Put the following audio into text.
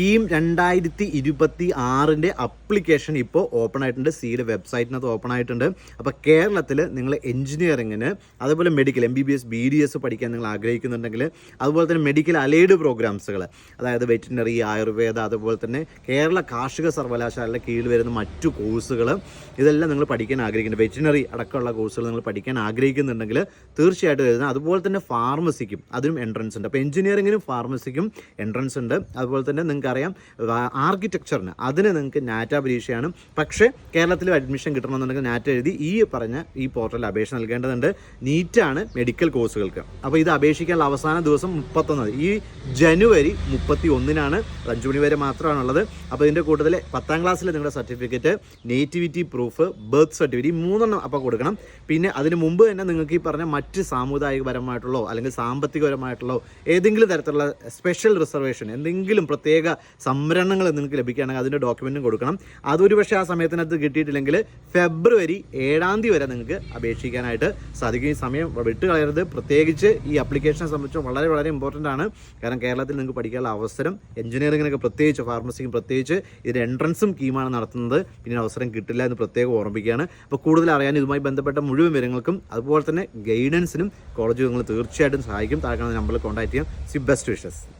കീം രണ്ടായിരത്തി ഇരുപത്തി ആറിന്റെ അപ്ലിക്കേഷൻ ഇപ്പോൾ ഓപ്പൺ ആയിട്ടുണ്ട് സിയുടെ വെബ്സൈറ്റിനകത്ത് ഓപ്പൺ ആയിട്ടുണ്ട്. അപ്പോൾ കേരളത്തിൽ നിങ്ങൾ എഞ്ചിനീയറിങ്ങിന് അതുപോലെ medical M B B S B D S പഠിക്കാൻ നിങ്ങൾ ആഗ്രഹിക്കുന്നുണ്ടെങ്കിൽ അതുപോലെ തന്നെ മെഡിക്കൽ അലൈഡ് പ്രോഗ്രാംസുകൾ അതായത് വെറ്റിനറി ആയുർവേദ അതുപോലെ തന്നെ കേരള കാർഷിക സർവകലാശാലയുടെ കീഴിൽ വരുന്ന മറ്റു കോഴ്സുകൾ ഇതെല്ലാം നിങ്ങൾ പഠിക്കാൻ ആഗ്രഹിക്കുന്നുണ്ട്. വെറ്റിനറി അടക്കമുള്ള കോഴ്സുകൾ നിങ്ങൾ പഠിക്കാൻ ആഗ്രഹിക്കുന്നുണ്ടെങ്കിൽ തീർച്ചയായിട്ടും വരുന്നത് അതുപോലെ തന്നെ ഫാർമസിക്കും അതിനും എൻട്രൻസ് ഉണ്ട്. അപ്പോൾ എഞ്ചിനീയറിങ്ങിനും ഫാർമസിക്കും എൻട്രൻസ് ഉണ്ട്. അതുപോലെ തന്നെ നിങ്ങൾക്കറിയാം ആർക്കിടെക്ചറിന് അതിന് നിങ്ങൾക്ക് നാറ്റ പരീക്ഷയാണ്. പക്ഷേ കേരളത്തിൽ അഡ്മിഷൻ കിട്ടണമെന്നുണ്ടെങ്കിൽ നാറ്റ എഴുതി ഈ പറഞ്ഞ ഈ പോർട്ടലിൽ അപേക്ഷ നൽകേണ്ടതുണ്ട്. നീറ്റാണ് മെഡിക്കൽ കോഴ്സുകൾക്ക് അപ്പോൾ ഇത് അപേക്ഷിക്കാനുള്ള അവസാന ദിവസം മുപ്പത്തൊന്നത് ഈ ജനുവരി മുപ്പത്തി ഒന്നിനാണ് അഞ്ചു മണി വരെ മാത്രമാണുള്ളത്. അപ്പോൾ ഇതിന്റെ കൂട്ടത്തിൽ പത്താം ക്ലാസ്സിലെ നിങ്ങളുടെ certificate nativity proof birth certificate ഈ മൂന്നെണ്ണം അപ്പോൾ കൊടുക്കണം. പിന്നെ അതിന് മുമ്പ് തന്നെ നിങ്ങൾക്ക് ഈ പറഞ്ഞ മറ്റ് സാമുദായികപരമായിട്ടുള്ളോ അല്ലെങ്കിൽ സാമ്പത്തികപരമായിട്ടുള്ളോ ഏതെങ്കിലും തരത്തിലുള്ള സ്പെഷ്യൽ റിസർവേഷൻ എന്തെങ്കിലും പ്രത്യേക സംവരണങ്ങൾ നിങ്ങൾക്ക് ലഭിക്കുകയാണെങ്കിൽ അതിന്റെ ഡോക്യുമെന്റും കൊടുക്കണം. അതൊരു പക്ഷേ ആ സമയത്തിനകത്ത് കിട്ടിയിട്ടില്ലെങ്കിൽ ഫെബ്രുവരി ഏഴാം തീയതി വരെ നിങ്ങൾക്ക് അപേക്ഷിക്കാനായിട്ട് സാധിക്കും. ഈ സമയം വിട്ട് കളയരുത്. പ്രത്യേകിച്ച് ഈ അപ്ലിക്കേഷനെ സംബന്ധിച്ച് വളരെ വളരെ ഇമ്പോർട്ടന്റ് ആണ്. കാരണം കേരളത്തിൽ നിങ്ങൾക്ക് പഠിക്കാനുള്ള അവസരം എഞ്ചിനീയറിങ്ങിനൊക്കെ പ്രത്യേകിച്ച് ഫാർമസിക്കും പ്രത്യേകിച്ച് ഇതിന് എൻട്രൻസും കീമാണ് നടത്തുന്നത്. പിന്നെ അവസരം കിട്ടില്ല എന്ന് പ്രത്യേകം ഓർമ്മിക്കുകയാണ് അപ്പോൾ കൂടുതൽ അറിയാൻ ഇതുമായി ബന്ധപ്പെട്ട മുഴുവൻ വിവരങ്ങൾക്കും അതുപോലെ തന്നെ ഗൈഡൻസിനും കോളേജ് നിങ്ങൾ തീർച്ചയായിട്ടും സഹായിക്കും. താഴെ നമ്പറിൽ കോൺടാക്ട് ചെയ്യാം. C best wishes